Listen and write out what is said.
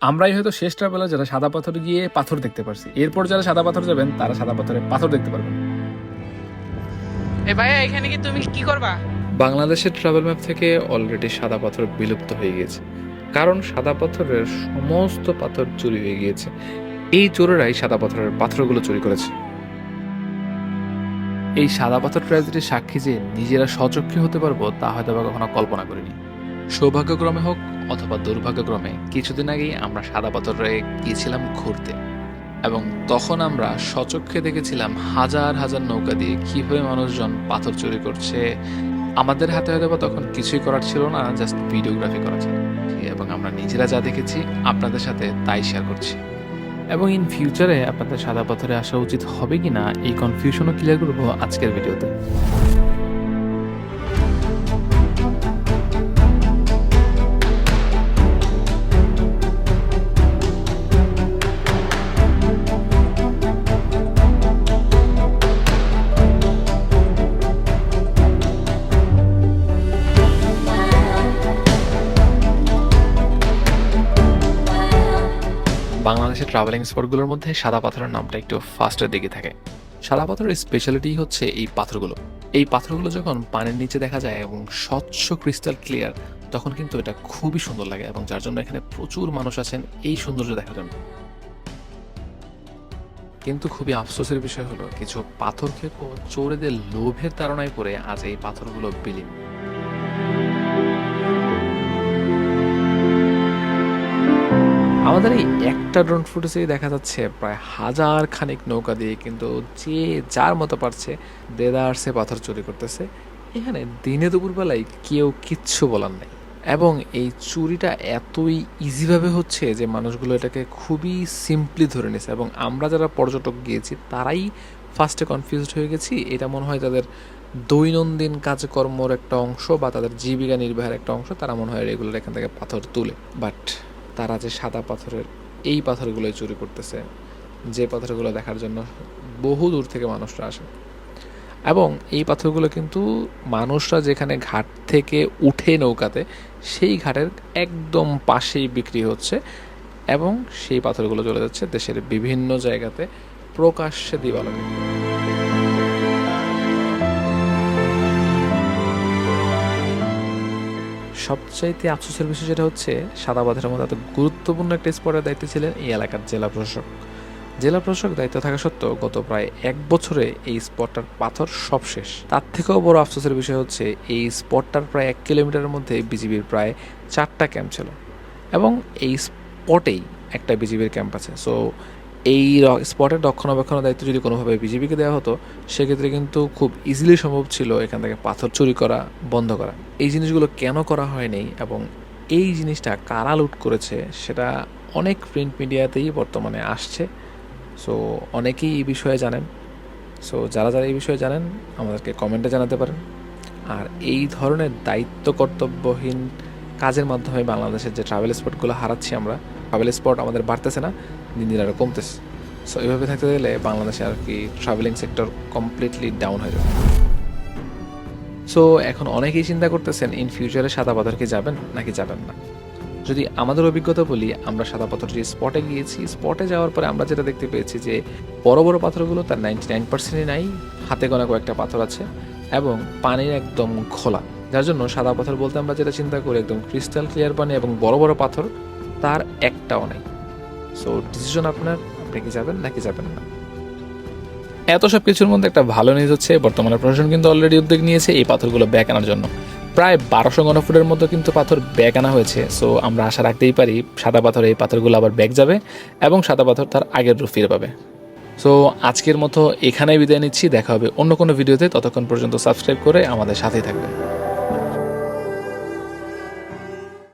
আমরাই হয়তো শেষ ট্রাভেলার যারা সাদা পাথর গিয়ে পাথর দেখতে পারছি। এরপর যারা সাদা পাথর যাবেন তারা সাদা পাথরে পাথর দেখতে পারবেন। এ ভাইয়া এখানে কি তুমি কি করবা? বাংলাদেশের ট্রাভেল ম্যাপ থেকে অলরেডি সাদা পাথর বিলুপ্ত হয়ে গিয়েছে। কারণ সাদা পাথরের সমস্ত পাথর চুরি হয়ে গিয়েছে। এই চোরেরাই সাদা পাথরের পাথরগুলো চুরি করেছে। এই সাদা পাথর ট্র্যাজেডির সাক্ষী যে নিজেরা সচক্ষে হতে পারব তা হয়তো বা কখনো কল্পনা করিনি। সৌভাগ্যক্রমে হোক অথবা দুর্ভাগ্যক্রমে, কিছুদিন আগেই আমরা সাদা পাথরে গিয়েছিলাম ঘুরতে। এবং তখন আমরা সচক্ষে দেখেছিলাম হাজার হাজার নৌকা দিয়ে কীভাবে মানুষজন পাথর চুরি করছে। আমাদের হাতে হয়তো বা তখন কিছুই করার ছিল না, জাস্ট ভিডিওগ্রাফি করা ছিল। এবং আমরা নিজেরা যা দেখেছি, আপনাদের সাথে তাই শেয়ার করছি। এবং ইন ফিউচারে আপনাদের সাদা পাথরে আসা উচিত হবে কিনা, এই কনফিউশনও ক্লিয়ার করব আজকের ভিডিওতে বাংলাদেশের ট্রাভেলিং স্পটগুলোর মধ্যে সাদা পাথরের নামটা একটু ফার্স্টের দিকে থাকে। সাদা পাথরের স্পেশালিটি হচ্ছে এই পাথরগুলো। এই পাথরগুলো যখন পানির নিচে দেখা যায় এবং স্বচ্ছ ক্রিস্টাল ক্লিয়ার তখন কিন্তু এটা খুবই সুন্দর লাগে এবং যার জন্য এখানে প্রচুর মানুষ আছেন, এই সৌন্দর্য দেখার জন্য। কিন্তু খুবই আফসোসের বিষয় হলো, কিছু পাথর খেকো চোরেদের লোভের তাড়নায় পড়ে আজ এই পাথরগুলো বিলীন। আমাদের এই একটা ড্রোন ফুটেজেই দেখা যাচ্ছে প্রায় হাজার খানিক নৌকা দিয়ে, কিন্তু যে যার মতো পারছে দেদারসে পাথর চুরি করতেছে। এখানে দিনে দুপুরবেলায় কেউ কিচ্ছু বলার নাই। এবং এই চুরিটা এতই ইজিভাবে হচ্ছে যে মানুষগুলো এটাকে খুবই সিম্পলি ধরে নিয়েছে এবং আমরা যারা পর্যটক গিয়েছি, তারাই ফার্স্টে কনফিউজড হয়ে গেছি। এটা মনে হয় তাদের দৈনন্দিন কাজকর্মর একটা অংশ বা তাদের জীবিকা নির্বাহের একটা অংশ। তারা মনে হয় রেগুলার এখান থেকে পাথর তুলে। বাট তারা যে সাদা পাথরের, এই পাথরগুলোই চুরি করতেছে। যে পাথরগুলো দেখার জন্য বহু দূর থেকে মানুষরা আসে। এবং এই পাথরগুলো কিন্তু মানুষরা যেখানে ঘাট থেকে উঠে নৌকাতে, সেই ঘাটের একদম পাশেই বিক্রি হচ্ছে এবং সেই পাথরগুলো চলে যাচ্ছে দেশের বিভিন্ন জায়গাতে প্রকাশ্যে দিবালকে। সবচাইতে আফসোসের বিষয় যেটা হচ্ছে সাদা পাথরের মধ্যে এত গুরুত্বপূর্ণ একটা স্পটের দায়িত্বে ছিলেন এই এলাকার জেলা প্রশাসক। জেলা প্রশাসক দায়িত্ব থাকা সত্ত্বেও গত প্রায় এক বছরে এই স্পটটার পাথর সব শেষ। তার থেকেও বড় আফসোসের বিষয় হচ্ছে এই স্পটটার প্রায় এক কিলোমিটারের মধ্যে বিজিবির প্রায় চারটা ক্যাম্প ছিল। এবং এই স্পটেই একটা বিজিবির ক্যাম্প আছে। সো এই স্পটের রক্ষণাবেক্ষণের দায়িত্ব যদি কোনোভাবে বিজিবিকে দেওয়া হতো, সেক্ষেত্রে কিন্তু খুব ইজিলি সম্ভব ছিল এখান থেকে পাথর চুরি করা, বন্ধ করা। এই জিনিসগুলো কেন করা হয়নি এবং এই জিনিসটা কারা লুট করেছে সেটা অনেক প্রিন্ট মিডিয়াতেই বর্তমানে আসছে। সো অনেকেই এই বিষয়ে জানেন। সো যারা যারা এই বিষয়ে জানেন, আমাদেরকে কমেন্টে জানাতে পারেন। আর এই ধরনের দায়িত্ব কর্তব্যহীন কাজের মাধ্যমে বাংলাদেশের যে ট্রাভেল স্পটগুলো হারাচ্ছি আমরা ট্রাভেল স্পট আমাদের বাড়তেছে না, দিন দিন আরও কমতেছে। সো এইভাবে থাকতে গেলে বাংলাদেশে আর কি ট্রাভেলিং সেক্টর কমপ্লিটলি ডাউন হয়ে যাবে। সো এখন অনেকেই চিন্তা করতেছেন ইন ফিউচারে সাদা পাথর কি যাবেন নাকি যাবেন না? যদি আমাদের অভিজ্ঞতা বলি, আমরা সাদা পাথর যে স্পটে গিয়েছি। স্পটে যাওয়ার পরে আমরা যেটা দেখতে পেয়েছি যে, বড় বড় পাথরগুলো তার নাইনটি নাইন পার্সেন্টই নাই, হাতে গোনা কয়েকটা পাথর আছে এবং পানির একদম খোলা। যার জন্য সাদা পাথর বলতে আমরা যেটা চিন্তা করি, একদম ক্রিস্টাল ক্লিয়ার পানি এবং বড় বড় পাথর তার একটাও নেই। সো ডিসিশন আপনার, আপনি কি যাবেন নাকি যাবেন না। এত সব কিছুর মধ্যে একটা ভালো নিউজ হচ্ছে, বর্তমানে প্রশাসন কিন্তু অলরেডি উদ্যোগ নিয়েছে এই পাথরগুলো ব্যাক আনার জন্য। প্রায় বারোশো ঘনফুটের মতো কিন্তু পাথর ব্যাগ আনা হয়েছে। সো আমরা আশা রাখতেই পারি সাদা পাথর এই পাথরগুলো আবার ব্যাগ যাবে এবং সাদা পাথর তার আগের রূপ ফিরে পাবে। সো আজকের মতো এখানেই বিদায় নিচ্ছি। দেখা হবে অন্য কোনো ভিডিওতে ততক্ষণ পর্যন্ত সাবস্ক্রাইব করে আমাদের সাথেই থাকবে